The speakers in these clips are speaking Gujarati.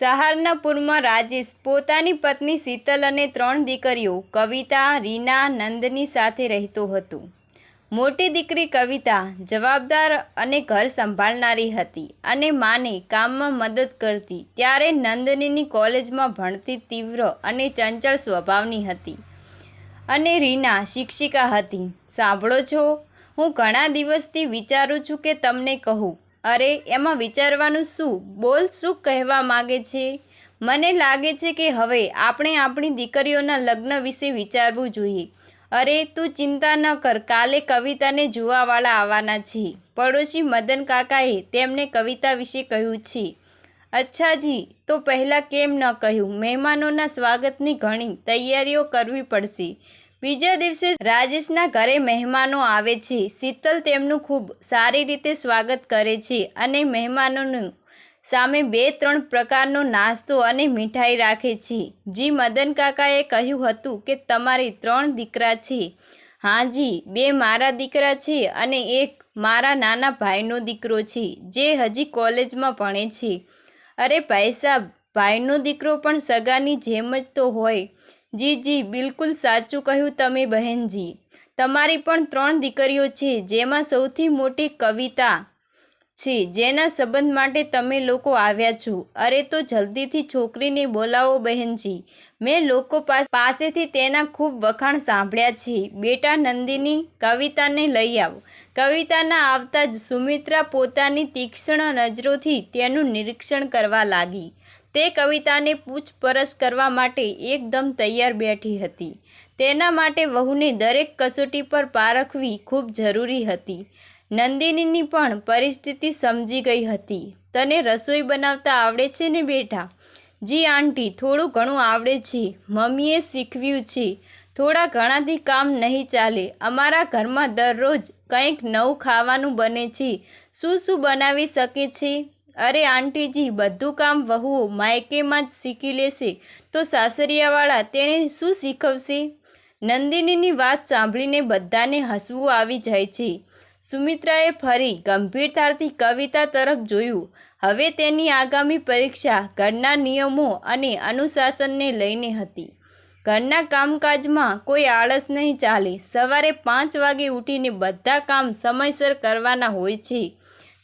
સહારનપુરમાં રાજેશ પોતાની પત્ની શીતલ અને ત્રણ દીકરીઓ, કવિતા, રીના, નંદની સાથે રહેતો હતો. મોટી દીકરી કવિતા જવાબદાર અને ઘર સંભાળનારી હતી અને માને કામમાં મદદ કરતી. ત્યારે નંદનીની કોલેજમાં ભણતી તીવ્ર અને ચંચળ સ્વભાવની હતી અને રીના શિક્ષિકા હતી. સાંભળો છો, હું ઘણા દિવસથી વિચારું છું કે તમને કહું. અરે, એમાં વિચારવાનું શું? બોલ, શું કહેવા માગે છે? મને લાગે છે કે હવે આપણે આપણી દીકરીઓના લગ્ન વિશે વિચારવું જોઈએ. અરે, તું ચિંતા ન કર, કાલે કવિતાને જોવાવાળા આવવાના છે. પડોશી મદન કાકાએ તેમને કવિતા વિશે કહ્યું છે. અચ્છાજી તો પહેલાં કેમ ન કહ્યું? મહેમાનોના સ્વાગતની ઘણી તૈયારીઓ કરવી પડશે. બીજા દિવસે રાજેશના ઘરે મહેમાનો આવે છે. શીતલ તેમનું ખૂબ સારી રીતે સ્વાગત કરે છે અને મહેમાનોનું સામે બે ત્રણ પ્રકારનો નાસ્તો અને મીઠાઈ રાખે છે. જી મદન કાકાએ કહ્યું હતું કે તમારી ત્રણ દીકરા છે. હા જી, બે મારા દીકરા છે અને એક મારા નાના ભાઈનો દીકરો છે, જે હજી કોલેજમાં ભણે છે. અરે ભાઈ સાહેબ ભાઈનો દીકરો પણ સગાની જેમ જ તો હોય. જી જી, બિલકુલ સાચું કહ્યું તમે બહેનજી. તમારી પણ ત્રણ દીકરીઓ છે, જેમાં સૌથી મોટી કવિતા છે, જેના સંબંધ માટે તમે લોકો આવ્યા છો. અરે તો જલ્દીથી છોકરીને બોલાવો બહેનજી. મેં લોકો પાસેથી તેના ખૂબ વખાણ સાંભળ્યા છે. બેટા નંદિની, કવિતાને લઈ આવો. કવિતાના આવતા જ સુમિત્રા પોતાની તીક્ષ્ણ નજરોથી તેનું નિરીક્ષણ કરવા લાગી. તે કવિતાને પૂછપરછ કરવા માટે એકદમ તૈયાર બેઠી હતી. તેના માટે વહુને દરેક કસોટી પર પારખવી ખૂબ જરૂરી હતી. નંદિનીની પણ પરિસ્થિતિ સમજી ગઈ હતી. તને રસોઈ બનાવતા આવડે છે ને બેટા? જી આંટી, થોડું ઘણું આવડે છે. મમ્મીએ શીખવ્યું છે. થોડા ઘણાથી કામ નહીં ચાલે. અમારા ઘરમાં દરરોજ કંઈક નવું ખાવાનું બને છે. શું શું બનાવી શકે છે? અરે આંટીજી, બધું કામ વહુઓ માયકેમાં જ શીખી લેશે. તો સાસરિયાવાળા તેને શું શીખવશે? નંદિનીની વાત સાંભળીને બધાને હસવું આવી જાય છે. સુમિત્રાએ ફરી ગંભીરતાથી કવિતા તરફ જોયું. હવે તેની આગામી પરીક્ષા ઘરના નિયમો અને અનુશાસનને લઈને હતી. ઘરના કામકાજમાં કોઈ આળસ નહીં ચાલે. સવારે પાંચ વાગે ઉઠીને બધા કામ સમયસર કરવાના હોય છે.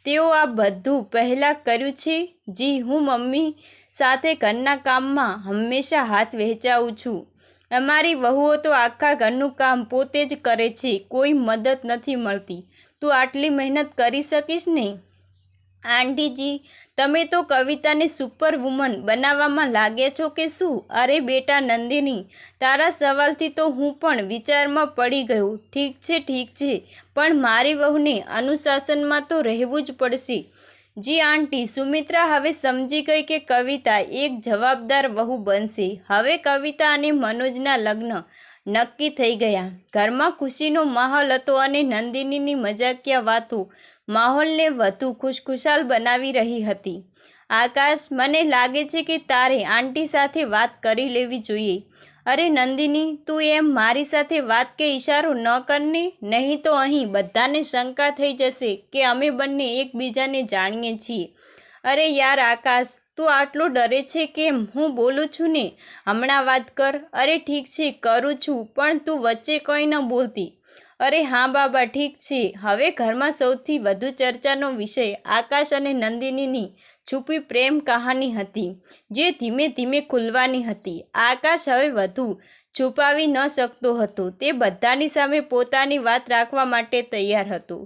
તેઓ આ બધું પહેલાં કર્યું છે, જી હું મમ્મી સાથે ઘરના કામમાં હંમેશા હાથ વહેંચાવું છું. અમારી વહુઓ તો આખા ઘરનું કામ પોતે જ કરે છે, કોઈ મદદ નથી મળતી. તું આટલી મહેનત કરી શકીશ ને? આંટીજી, તમે તો કવિતાને સુપર વુમન બનાવવામાં લાગ્યા છો કે શું? અરે બેટા નંદિની, તારા સવાલથી તો હું પણ વિચારમાં પડી ગયો. ઠીક છે ઠીક છે, પણ મારી વહુને અનુશાસનમાં તો રહેવું જ પડશે. જી આંટી, સુમિત્રા હવે સમજી ગઈ કે કવિતા એક જવાબદાર વહુ બનશે. હવે કવિતા અને મનોજના લગ્ન. નક્કી થઈ ગયા. ઘરમાં ખુશીનો માહોલ હતો અને નંદિનીની મજાકિયા વાતો માહોલને વધુ ખુશખુશાલ બનાવી રહી હતી. આકાશ, મને લાગે છે કે તારે આંટી સાથે વાત કરી લેવી જોઈએ. અરે નંદિની, તું એમ મારી સાથે વાત કે ઇશારો ન કરને? નહીં તો અહીં બધાને શંકા થઈ જશે કે અમે બંને એકબીજાને જાણીએ છીએ. અરે યાર આકાશ તું આટલો ડરે છે કેમ? હું બોલું છું ને. હમણાં વાત કર. અરે ઠીક છે, કરું છું, પણ તું વચ્ચે કંઈ ન બોલતી. અરે હા બાબા, ઠીક છે. હવે ઘરમાં સૌથી વધુ ચર્ચાનો વિષય આકાશ અને નંદિનીની છુપી પ્રેમ કહાની હતી, જે ધીમે ધીમે ખુલવાની હતી. આકાશ હવે વધુ છુપાવી ન શકતો હતો. તે બધાની સામે પોતાની વાત રાખવા માટે તૈયાર હતો.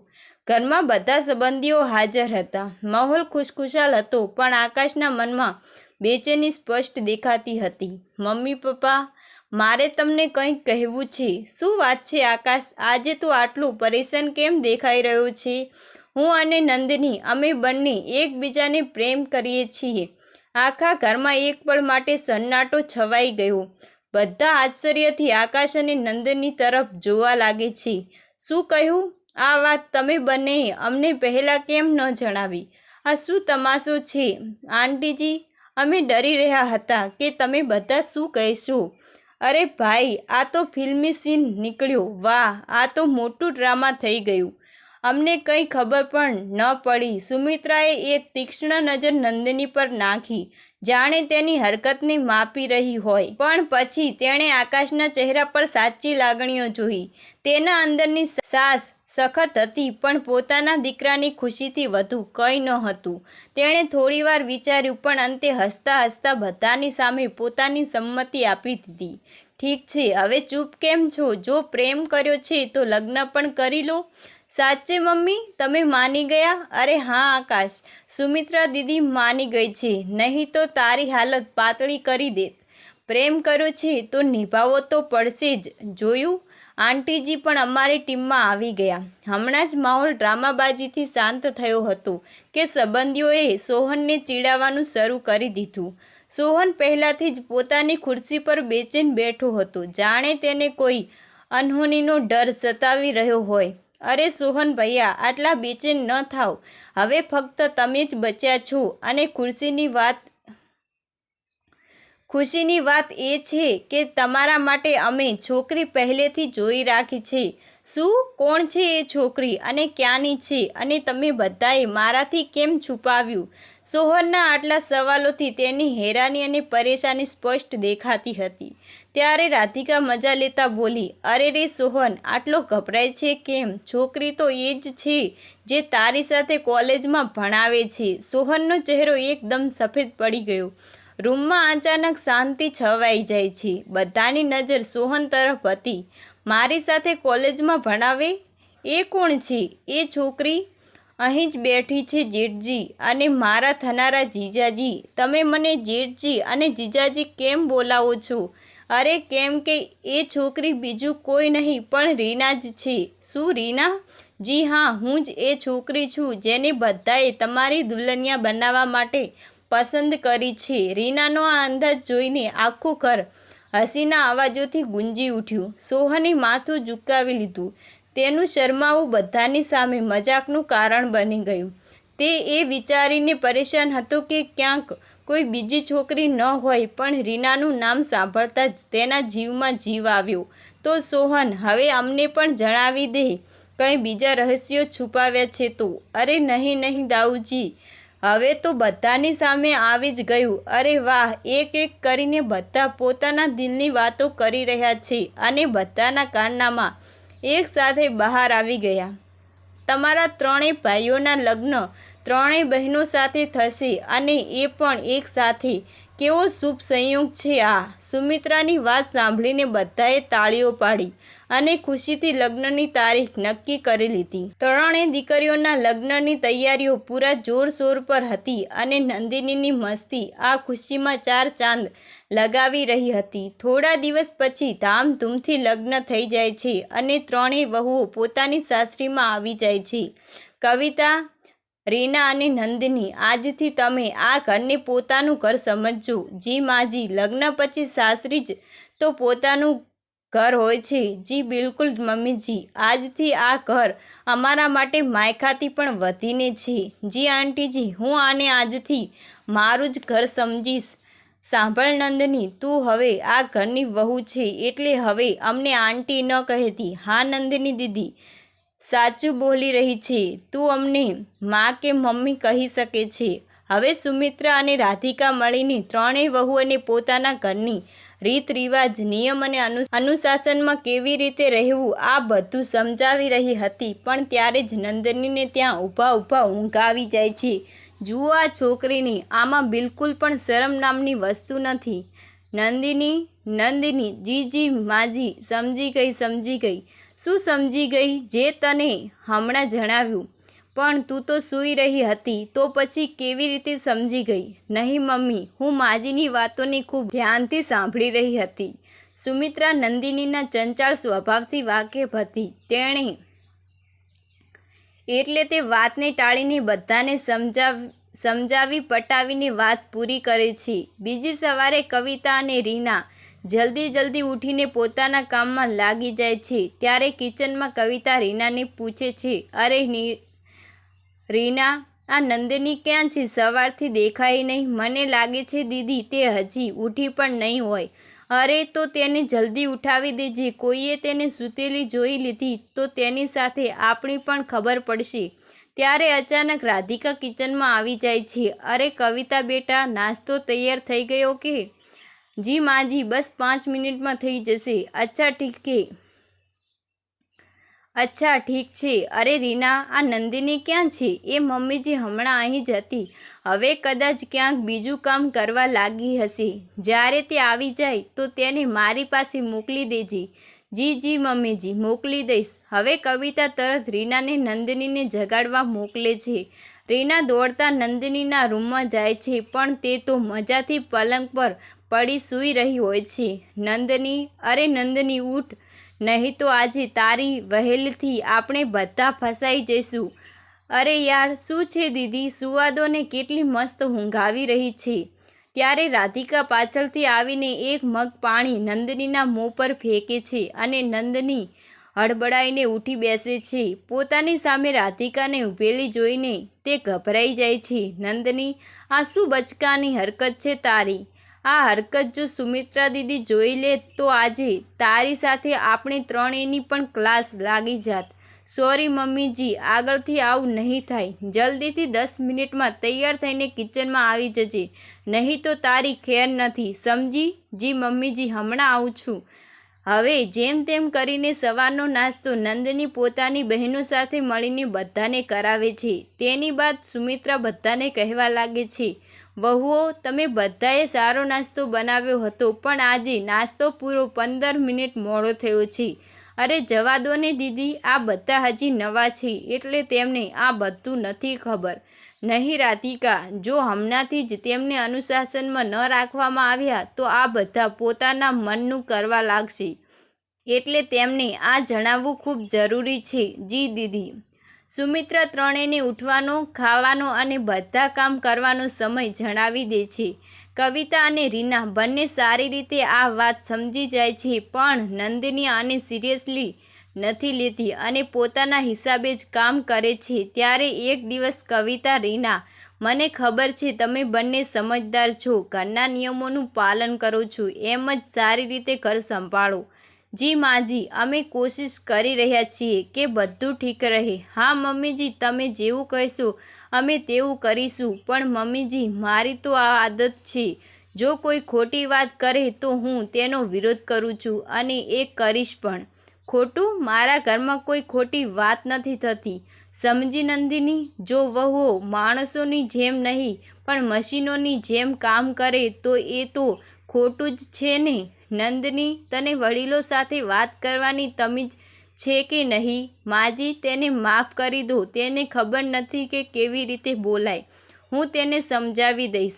ઘરમાં બધા સંબંધીઓ હાજર હતા. માહોલ ખુશખુશાલ હતો, પણ આકાશના મનમાં બેચેની સ્પષ્ટ દેખાતી હતી. મમ્મી, પપ્પા, મારે તમને કંઈક કહેવું છે. શું વાત છે આકાશ? આજે તું આટલું પરેશાન કેમ દેખાઈ રહ્યો છે? હું અને નંદની, અમે બંને એકબીજાને પ્રેમ કરીએ છીએ. આખા ઘરમાં એક પળ માટે સન્નાટો છવાઈ ગયો. બધા આશ્ચર્યથી આકાશ અને નંદની તરફ જોવા લાગે છે. શું કહ્યું? આ વાત તમે બંને અમને પહેલાં કેમ ન જણાવી? આ શું તમાશો છે? આંટીજી, અમે ડરી રહ્યા હતા કે તમે બધા શું કહેશો? અરે ભાઈ, આ તો ફિલ્મી સીન નીકળ્યો. વાહ, આ તો મોટું ડ્રામા થઈ ગયું. અમને કંઈ ખબર પણ ન પડી. સુમિત્રાએ એક તીક્ષ્ણ નજર નંદિની પર નાખી. જાણે તેની હરકતને માપી રહી હોય. પણ પછી તેણે આકાશના ચહેરા પર સાચી લાગણીઓ જોઈ. તેના અંદરની સાસ સખત હતી, પણ પોતાના દીકરાની ખુશીથી વધુ કંઈ ન હતું. તેણે થોડીવાર વિચાર્યું, પણ અંતે હસતા હસતા બધાની સામે પોતાની સંમતિ આપી દીધી. ઠીક છે, હવે ચૂપ કેમ છો? જો પ્રેમ કર્યો છે, તો લગ્ન પણ કરી લો. સાચે મમ્મી, તમે માની ગયા? અરે હા, આકાશ. સુમિત્રા દીદી માની ગઈ છે. નહીં તો તારી હાલત પાતળી કરી દેત. પ્રેમ કર્યો છે તો નિભાવવો તો પડશે જ. જોયું? આંટીજી પણ અમારી ટીમમાં આવી ગયા. હમણાં જ માહોલ ડ્રામાબાજીથી શાંત થયો હતો કે સંબંધીઓએ સોહનને ચીડાવવાનું શરૂ કરી દીધું. સોહન પહેલાંથી જ પોતાની ખુરશી પર બેચેન બેઠો હતો. જાણે તેને કોઈ અનહોનીનો ડર સતાવી રહ્યો હોય. અરે સોહન ભૈયા, આટલા બેચેન ન થાવ. હવે ફક્ત તમે જ બચ્યા છો અને ખુરશીની વાત ખુશીની વાત એ છે કે તમારા માટે અમે છોકરી પહેલેથી જોઈ રાખી છે. શું? કોણ છે એ છોકરી? અને ક્યાંની છે? અને તમે બધાએ મારાથી કેમ છુપાવ્યું? સોહનના આટલા સવાલોથી તેની હેરાની અને પરેશાની સ્પષ્ટ દેખાતી હતી. ત્યારે રાધિકા મજા લેતા બોલી, અરે રે સોહન, આટલો ગભરાય છે કેમ? છોકરી તો એ જ છે જે તારી સાથે કોલેજમાં ભણાવે છે. સોહનનો ચહેરો એકદમ સફેદ પડી ગયો. રૂમમાં અચાનક શાંતિ છવાઈ જાય છે. બધાની નજર સોહન તરફ હતી. મારી સાથે કોલેજમાં ભણાવે? એ કોણ છે? એ છોકરી? અહીં જ બેઠી છે જેઠજી અને મારા થનારા જીજાજી. તમે મને જેઠજી અને જીજાજી કેમ બોલાવો છો? અરે કેમ કે એ છોકરી બીજું કોઈ નહીં, પણ રીના જ છે. શું રીના? જી હા, હું જ એ છોકરી છું જેને બધાએ તમારી દુલ્હનિયા બનાવવા માટે પસંદ કરી છે. રીનાનો આ અંદાજ જોઈને આખું ઘર હસીના અવાજોથી ગુંજી ઉઠ્યું. સોહને માથું ઝુકાવી લીધું. તેનું શરમાવું બધાની સામે મજાકનું કારણ બની ગયું. તે એ વિચારીને પરેશાન હતો કે ક્યાંક કોઈ બીજી છોકરી ન હોય, પણ રીનાનું નામ સાંભળતા જ તેના જીવમાં જીવ આવ્યો. તો સોહન, હવે અમને પણ જણાવી દે, કંઈ બીજા રહસ્યો છુપાવ્યા છે તો. અરે નહીં નહીં દાઉજી, હવે તો બધાની સામે આવી જ ગયું. અરે વાહ, એક એક કરીને બધા પોતાના દિલની વાતો કરી રહ્યા છે અને બધાના કારનામાં એક સાથે બહાર આવી ગયા. તમારા ત્રણેય ભાઈઓના લગ્ન ત્રણેય બહેનો સાથે થશે અને એ પણ એક સાથે. કેવો શુભ સંયોગ છે આ. સુમિત્રાની વાત સાંભળીને બધાએ તાળીઓ પાડી અને ખુશીથી લગ્નની તારીખ નક્કી કરી લીધી. ત્રણેય દીકરીઓના લગ્નની તૈયારીઓ પૂરા જોરશોર પર હતી અને નંદિનીની મસ્તી આ ખુશીમાં ચાર ચાંદ લગાવી રહી હતી. થોડા દિવસ પછી ધામધૂમથી લગ્ન થઈ જાય છે અને ત્રણેય વહુઓ પોતાની સાસરીમાં આવી જાય છે. કવિતા રીના અને નંદિની, આજથી તમે આ ઘરને પોતાનું ઘર સમજજો. જી માજી લગ્ન પછી સાસરી જ તો પોતાનું ઘર હોય છે. જી બિલકુલ મમ્મીજી આજથી આ ઘર અમારા માટે માયખાથી પણ વધીને છે. જી આંટીજી હું આને આજથી મારું જ ઘર સમજીશ. સાંભળ નંદની, તું હવે આ ઘરની વહુ છે, એટલે હવે અમને આંટી ન કહેતી. હા નંદની દીદી સાચું બોલી રહી છે. તું અમને માં કે મમ્મી કહી શકે છે. હવે સુમિત્રા અને રાધિકા મળીને ત્રણેય વહુઓને પોતાના ઘરની રીત રિવાજ, નિયમ અને અનુશાસનમાં કેવી રીતે રહેવું, આ બધું સમજાવી રહી હતી, પણ ત્યારે જ નંદનીને ત્યાં ઊભા ઊભા ઊંઘ આવી જાય છે. જુઓ આ છોકરીની, આમાં બિલકુલ પણ શરમ નામની વસ્તુ નથી. નંદિની નંદિની, જી જી, માજી, સમજી ગઈ સમજી ગઈ. શું સમજી ગઈ જે તને હમણાં જણાવ્યું? પણ તું તો સૂઈ રહી હતી, તો પછી કેવી રીતે સમજી ગઈ? નહીં મમ્મી, હું માજીની વાતોને ખૂબ ધ્યાનથી સાંભળી રહી હતી. સુમિત્રા નંદિનીના ચંચળ સ્વભાવથી વાકેફ હતી. તેણે એટલે તે વાતને ટાળીને બધાને સમજાવ, સમજાવી પટાવીને વાત પૂરી કરે છે. બીજી સવારે કવિતા અને રીના જલ્દી જલ્દી ઉઠીને પોતાના કામમાં લાગી જાય છે. ત્યારે કિચનમાં કવિતા રીનાને પૂછે છે, અરે રીના, આ નંદની ક્યાં છે? સવારથી દેખાય નહીં. મને લાગે છે દીદી, તે હજી ઉઠી પણ નહીં હોય. અરે તો તેને જલ્દી ઉઠાવી દેજે. કોઈએ તેને સૂતેલી જોઈ લીધી તો તેની સાથે આપણી પણ ખબર પડશે. ત્યારે અચાનક રાધિકા કિચનમાં આવી જાય છે. અરે કવિતા બેટા, નાસ્તો તૈયાર થઈ ગયો કે? જી માજી, બસ પાંચ મિનિટમાં થઈ જશે. અચ્છા, ઠીક અચ્છા, ઠીક છે. અરે રીના, આ નંદિની ક્યાં છે? એ મમ્મીજી હમણાં અહીં જ હતી. હવે કદાચ ક્યાંક બીજું કામ કરવા લાગી હશે. જ્યારે તે આવી જાય, તો તેને મારી પાસે મોકલી દેજે. જી જી મમ્મીજી, મોકલી દઈશ. હવે કવિતા તરત રીનાને નંદિનીને જગાડવા મોકલે છે. રીના દોડતા નંદિનીના રૂમમાં જાય છે, પણ તે તો મજાથી પલંગ પર પડી સૂઈ રહી હોય છે. નંદની, અરે નંદની ઊઠ નહીં તો આજે તારી વહેલથી આપણે બધા ફસાઈ જઈશું. અરે યાર, શું છે દીદી? સુવાદોને કેટલી મસ્ત ઊંઘાવી રહી છે. ત્યારે રાધિકા પાછળથી આવીને એક મગ પાણી નંદનીના મોં પર ફેંકે છે અને નંદની હડબડાઈને ઉઠી બેસે છે. પોતાની સામે રાધિકાને ઊભેલી જોઈને તે ગભરાઈ જાય છે. નંદની, આ શું બચકાની હરકત છે તારી? આ હરકત જો સુમિત્રા દીદી જોઈ લે તો આજે તારી સાથે આપણે ત્રણેયની પણ ક્લાસ લાગી જાત. સોરી મમ્મીજી, આગળથી આવું નહીં થાય. જલ્દીથી દસ મિનિટમાં તૈયાર થઈને કિચનમાં આવી જજે. નહીં તો તારી ખેર નથી, સમજી? જી મમ્મીજી, હમણાં આવું છું. હવે જેમ તેમ કરીને સવારનો નાસ્તો નંદની પોતાની બહેનો સાથે મળીને બધાને કરાવે છે. તેની બાદ સુમિત્રા બધાને કહેવા લાગે છે. વહુઓ, તમે બધાએ સારો નાસ્તો બનાવ્યો હતો, પણ આજે નાસ્તો પૂરો પંદર મિનિટ મોડો થયો છે. અરે જવા દો ને દીદી, આ બધા હજી નવા છે, એટલે તેમને આ બધું નથી ખબર. નહીં, રાધિકા, જો હમણાંથી જ તેમને અનુશાસનમાં ન રાખવામાં આવ્યા, તો આ બધા પોતાના મનનું કરવા લાગશે. એટલે તેમને આ જણાવવું ખૂબ જરૂરી છે. જી, દીદી. સુમિત્રા ત્રણેયને ઉઠવાનો, ખાવાનો અને બધા કામ કરવાનો સમય જણાવી દે છે. કવિતા અને રીના બંને સારી રીતે આ વાત સમજી જાય છે, પણ નંદિની આને સિરિયસલી નથી લેતી અને પોતાના હિસાબે જ કામ કરે છે. ત્યારે એક દિવસ કવિતા, રીના, મને ખબર છે તમે બંને સમજદાર છો. ઘરના નિયમોનું પાલન કરો છો. એમ જ સારી રીતે ઘર સંભાળો. જી માજી, અમે કોશિશ કરી રહ્યા છીએ કે બધું ઠીક રહે. હા, મમ્મીજી, તમે જેવું કહેશો, અમે તેવું કરીશું, પણ મમ્મીજી, મારી તો આ આદત છે. જો કોઈ ખોટી વાત કરે તો હું તેનો વિરોધ કરું છું અને એ કરીશ પણ. ખોટું? મારા ઘરમાં કોઈ ખોટી વાત નથી થતી. સમજી નંદિની, જો વહુઓ માણસોની જેમ નહીં, પણ મશીનોની જેમ કામ કરે તો એ તો ખોટું જ છે ને? નંદની તને વડીલો સાથે વાત કરવાની તમીજ છે કે નહીં? માજી તેને માફ કરી દો. તેને ખબર નથી કે કેવી રીતે બોલાય. હું તેને સમજાવી દઈશ.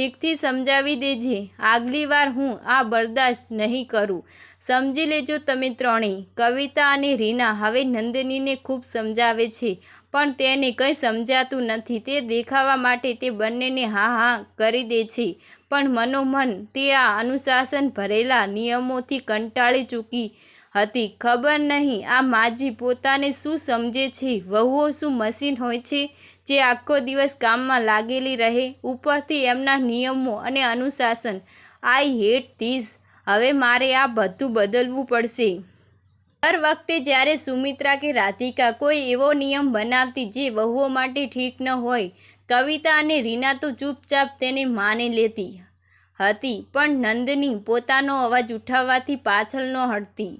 ઠીકથી સમજાવી દેજે. આગલી વાર હું આ બરદાશ્ત નહીં કરું. સમજી લેજો તમે ત્રણેય. કવિતા અને રીના હવે નંદનીને ખૂબ સમજાવે છે, પણ તેને કંઈ સમજાતું નથી. તે દેખાવા માટે તે બંનેને હા હા કરી દે છે, પણ મનોમન તે આ અનુશાસન ભરેલા નિયમોથી કંટાળી ચૂકી હતી. ખબર નહીં આ માજી પોતાને શું સમજે છે? વહુઓ શું મશીન હોય છે? જે આખો દિવસ કામમાં લાગેલી રહે, ઉપરથી એમના નિયમો અને અનુશાસન. આઈ હેટ ધીસ હવે મારે આ બધું બદલવું પડશે. દર વખતે જ્યારે સુમિત્રા કે રાધિકા કોઈ એવો નિયમ બનાવતી જે વહુઓ માટે ઠીક ન હોય, કવિતા અને રીના તો ચૂપચાપ તેને માની લેતી હતી, પણ નંદની પોતાનો અવાજ ઉઠાવવાથી પાછળ ન હટતી.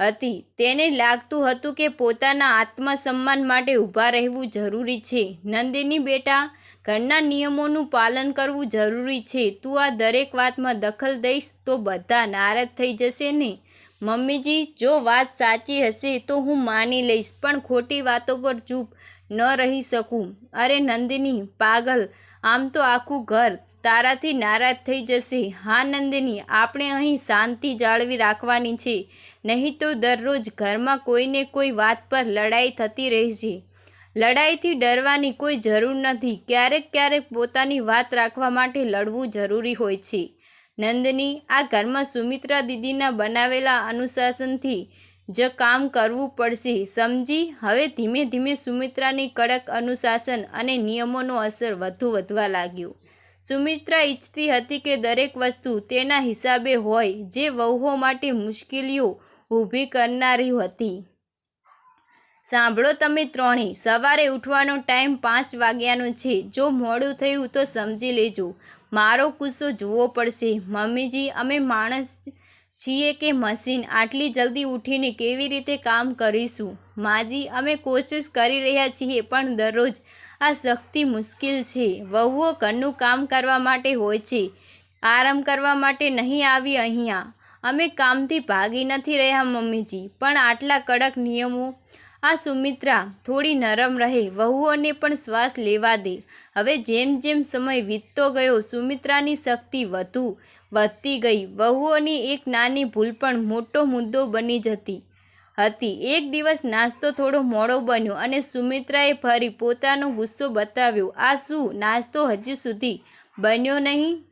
હતી. તેને લાગતું હતું કે પોતાના આત્મસન્માન માટે ઊભા રહેવું જરૂરી છે. નંદિની બેટા, ઘરના નિયમોનું પાલન કરવું જરૂરી છે. તું આ દરેક વાતમાં દખલ દઈશ તો બધા નારાજ થઈ જશે ને? મમ્મીજી, જો વાત સાચી હશે તો હું માની લઈશ, પણ ખોટી વાતો પર ચૂપ ન રહી શકું. અરે નંદિની, પાગલ, આમ તો આખું ઘર તારાથી નારાજ થઈ જશે. હા, નંદિની, આપણે અહીં શાંતિ જાળવી રાખવાની છે. નહીં તો દરરોજ ઘરમાં કોઈને કોઈ વાત પર લડાઈ થતી રહેશે. લડાઈથી ડરવાની કોઈ જરૂર નથી. ક્યારેક ક્યારેક પોતાની વાત રાખવા માટે લડવું જરૂરી હોય છે. નંદની, આ ઘરમાં સુમિત્રા દીદીના બનાવેલા અનુશાસનથી જ કામ કરવું પડશે. સમજી, હવે ધીમે ધીમે સુમિત્રાની કડક અનુશાસન અને નિયમોનો અસર વધુ વધવા લાગ્યો. સુમિત્રા ઈચ્છતી હતી કે દરેક વસ્તુ તેના હિસાબે હોય, જે વહુઓ માટે મુશ્કેલીઓ ઊભી કરનારી હતી. સાંભળો તમે ત્રણેય, સવારે ઉઠવાનો ટાઈમ પાંચ વાગ્યાનો છે. જો મોડું થયું તો સમજી લેજો. મારો ગુસ્સો જોવો પડશે. મમ્મીજી, અમે માણસ છીએ કે મશીન? આટલી જલ્દી ઉઠીને કેવી રીતે કામ કરીશું? માજી, અમે કોશિશ કરી રહ્યા છીએ, પણ દરરોજ આ શક્તિ મુશ્કેલ છે. વહુઓ ઘરનું કામ કરવા માટે હોય છે, આરામ કરવા માટે નહીં આવી અહીંયા. અમે કામથી ભાગી નથી રહ્યા, મમ્મીજી, પણ આટલા કડક નિયમો. આ સુમિત્રા થોડી નરમ રહે, વહુઓને પણ શ્વાસ લેવા દે. હવે જેમ જેમ સમય વીતતો ગયો, સુમિત્રાની શક્તિ વધુ વધતી ગઈ. વહુઓની એક નાની ભૂલ પણ મોટો મુદ્દો બની જતી. હતી. એક દિવસ નાસ્તો થોડો મોડો બન્યો અને સુમિત્રાએ ફરી પોતાનો ગુસ્સો બતાવ્યો. આ શું? નાસ્તો હજી સુધી બન્યો નહીં?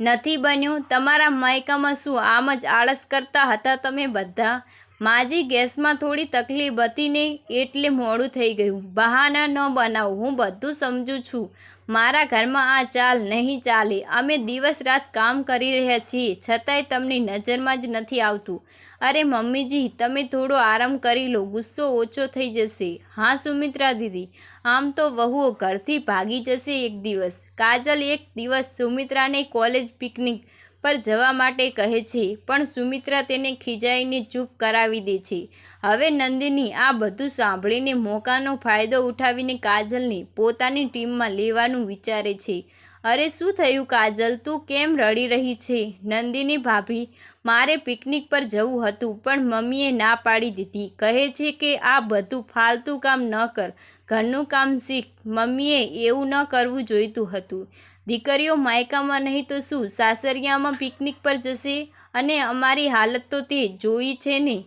નથી બન્યો? તમારા માયકામાં શું આમ જ આળસ કરતા હતા તમે બધા? માજી ગેસમાં થોડી તકલીફ હતી ને એટલે મોડું થઈ ગયું. બહાના ન બનાવ, હું બધું સમજું છું. મારા ઘરમાં આ ચાલ નહીં ચાલે. અમે દિવસ રાત કામ કરી રહ્યા છીએ, છતાંય તમને નજરમાં જ નથી આવતું. અરે મમ્મીજી, તમે થોડો આરામ કરી લો, ગુસ્સો ઓછો થઈ જશે. હા, સુમિત્રા દીદી, આમ તો વહુઓ ઘરથી ભાગી જશે એક દિવસ. કાજલ એક દિવસ સુમિત્રાને કોલેજ પિકનિક પર જવા માટે કહે છે, પણ સુમિત્રા તેને ખીજાઈને ચૂપ કરાવી દે છે. હવે નંદિની આ બધું સાંભળીને મોકાનો ફાયદો ઉઠાવીને કાજલને પોતાની ટીમમાં લેવાનું વિચારે છે. અરે શું થયું કાજલ? તું કેમ રડી રહી છે? નંદિની ભાભી, મારે પિકનિક પર જવું હતું, પણ મમ્મીએ ના પાડી દીધી. કહે છે કે આ બધું ફાલતુ કામ ન કર, ઘરનું કામ શીખ. મમ્મીએ એવું ન કરવું જોઈતું હતું. દીકરીઓ માયકામાં નહીં તો શું? સાસરિયામાં પિકનિક પર જશે? અને અમારી હાલત તો તે જોઈ છે ને?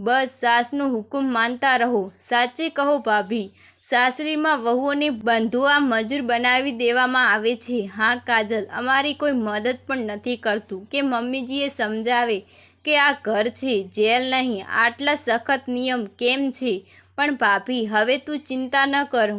બસ સાસનો હુકુમ માનતા રહો. સાચે કહો ભાભી સાસરીમાં વહુઓને બંધુઆ મજૂર બનાવી દેવામાં આવે છે. હા, કાજલ, અમારી કોઈ મદદ પણ નથી કરતું. કે મમ્મીજીએ સમજાવે કે આ ઘર છે, જેલ નહીં. આટલા સખત નિયમ કેમ છે? પણ ભાભી, હવે તું ચિંતા ન કર.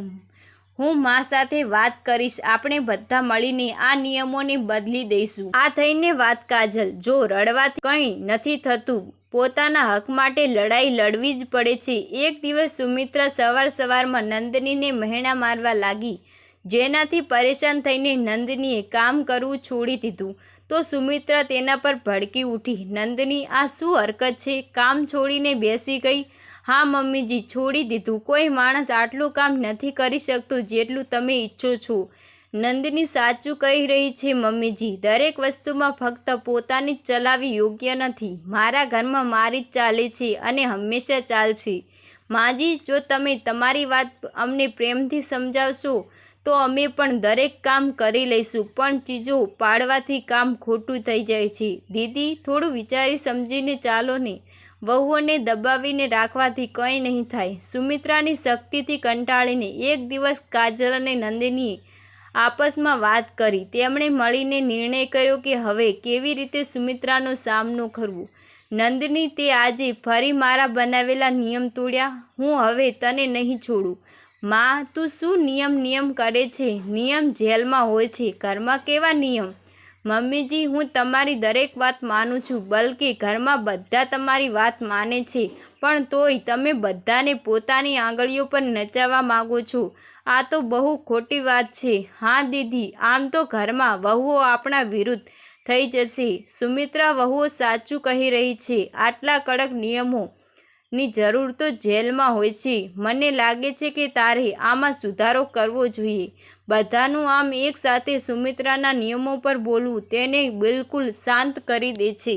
હું મા સાથે વાત કરીશ, આપણે બધા મળીને આ નિયમોને બદલી દઈશું. આ થઈને વાત કાજલ. જો રડવાથી કંઈ નથી થતું, પોતાના હક માટે લડાઈ લડવી જ પડે છે. એક દિવસ સુમિત્રા સવાર સવારમાં નંદનીને મહેણા મારવા લાગી, જેનાથી પરેશાન થઈને નંદનીએ કામ કરવું છોડી દીધું. તો સુમિત્રા તેના પર ભડકી ઉઠી. નંદની, આ શું હરકત છે? કામ છોડીને બેસી ગઈ? હા, મમ્મીજી, છોડી દીધું. કોઈ માણસ આટલું કામ નથી કરી શકતો જેટલું તમે ઈચ્છો છો. નંદની સાચું કહી રહી છે, મમ્મીજી. દરેક વસ્તુમાં ફક્ત પોતાની જ ચલાવી યોગ્ય નથી. મારા ઘરમાં મારી જ ચાલે છે અને હંમેશા ચાલશે. માજી, જો તમે તમારી વાત અમને પ્રેમથી સમજાવશો, તો અમે પણ દરેક કામ કરી લઈશું, પણ ચીજો પાડવાથી કામ ખોટું થઈ જાય છે. દીદી, થોડું વિચારી સમજીને ચાલો ને. વહુઓને દબાવીને રાખવાથી કંઈ નહીં થાય. સુમિત્રાની શક્તિથી કંટાળીને એક દિવસ કાજલ અને નંદિનીએ આપસમાં વાત કરી. તેમણે મળીને નિર્ણય કર્યો કે હવે કેવી રીતે સુમિત્રાનો સામનો કરવો. નંદની, તે આજે ફરી મારા બનાવેલા નિયમ તોડ્યા. હું હવે તને નહીં છોડું. માં, તું શું નિયમ નિયમ કરે છે? નિયમ જેલમાં હોય છે. ઘરમાં કેવા નિયમ? મમ્મીજી, હું તમારી દરેક વાત માનું છું, બલકે ઘરમાં બધા તમારી વાત માને છે, પણ તોય તમે બધાને પોતાની આંગળીઓ પર નચાવવા માગો છો. આ તો બહુ ખોટી વાત છે. હા, દીદી, આમ તો ઘરમાં વહુઓ આપણા વિરુદ્ધ થઈ જશે. સુમિત્રા વહુઓ સાચું કહી રહી છે. આટલા કડક નિયમો ની જરૂર તો જેલમાં હોય છે. મને લાગે છે કે તારે આમાં સુધારો કરવો જોઈએ. બધાનું આમ એકસાથે સુમિત્રાના નિયમો પર બોલવું તેને બિલકુલ શાંત કરી દે છે.